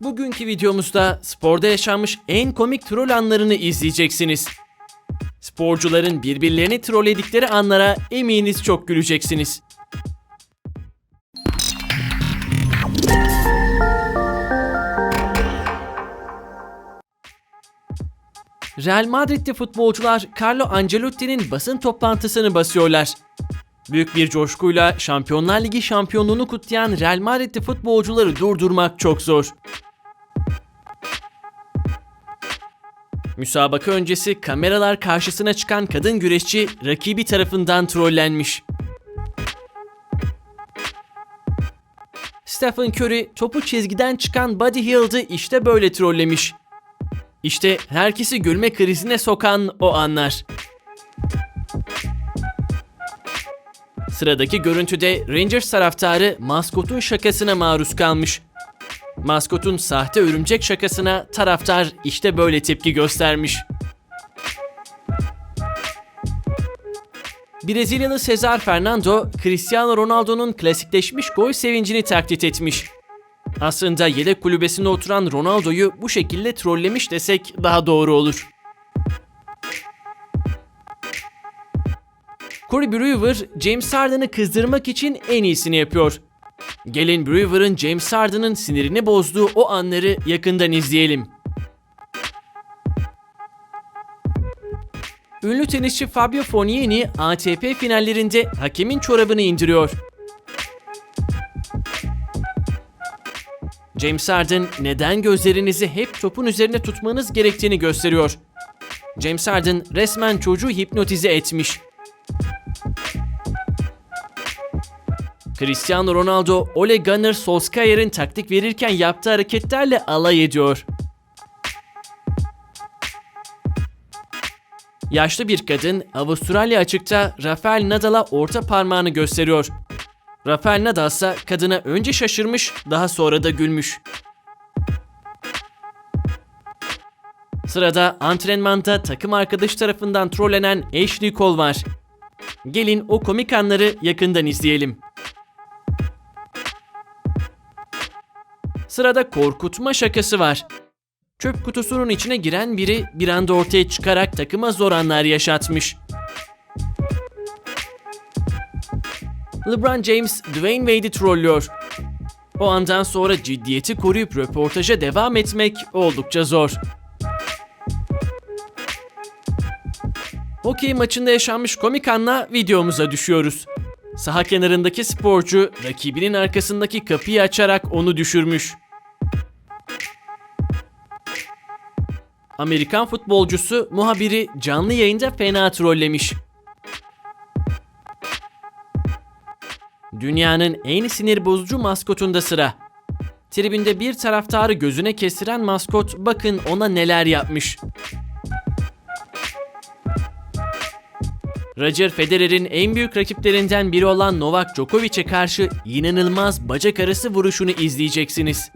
Bugünkü videomuzda sporda yaşanmış en komik troll anlarını izleyeceksiniz. Sporcuların birbirlerini trolledikleri anlara eminiz çok güleceksiniz. Real Madrid'de futbolcular Carlo Ancelotti'nin basın toplantısını basıyorlar. Büyük bir coşkuyla Şampiyonlar Ligi şampiyonluğunu kutlayan Real Madrid'de futbolcuları durdurmak çok zor. Müsabaka öncesi kameralar karşısına çıkan kadın güreşçi rakibi tarafından trollenmiş. Stephen Curry topu çizgiden çıkan Buddy Hield'ı işte böyle trollemiş. İşte herkesi gülme krizine sokan o anlar. Sıradaki görüntüde Rangers taraftarı maskotun şakasına maruz kalmış. Maskotun sahte örümcek şakasına taraftar işte böyle tepki göstermiş. Brezilyalı Cesar Fernando, Cristiano Ronaldo'nun klasikleşmiş gol sevincini taklit etmiş. Aslında yedek kulübesinde oturan Ronaldo'yu bu şekilde trollemiş desek daha doğru olur. Corey Brewer, James Harden'ı kızdırmak için en iyisini yapıyor. Gelin Brewer'ın James Harden'ın sinirini bozduğu o anları yakından izleyelim. Ünlü tenisçi Fabio Fognini ATP finallerinde hakemin çorabını indiriyor. James Harden neden gözlerinizi hep topun üzerine tutmanız gerektiğini gösteriyor. James Harden resmen çocuğu hipnotize etmiş. Cristiano Ronaldo, Ole Gunnar Solskjaer'in taktik verirken yaptığı hareketlerle alay ediyor. Yaşlı bir kadın Avustralya açıkta Rafael Nadal'a orta parmağını gösteriyor. Rafael Nadal ise kadına önce şaşırmış, daha sonra da gülmüş. Sırada antrenmanda takım arkadaş tarafından trollenen Ashley Cole var. Gelin o komik anları yakından izleyelim. Sırada korkutma şakası var. Çöp kutusunun içine giren biri bir anda ortaya çıkarak takıma zor anlar yaşatmış. LeBron James Dwayne Wade'i trollüyor. O andan sonra ciddiyeti koruyup röportaja devam etmek oldukça zor. Hokey maçında yaşanmış komik anla videomuza düşüyoruz. Saha kenarındaki sporcu rakibinin arkasındaki kapıyı açarak onu düşürmüş. Amerikan futbolcusu muhabiri canlı yayında fena trollemiş. Dünyanın en sinir bozucu maskotunda sıra. Tribünde bir taraftarı gözüne kestiren maskot bakın ona neler yapmış. Roger Federer'in en büyük rakiplerinden biri olan Novak Djokovic'e karşı inanılmaz bacak arası vuruşunu izleyeceksiniz.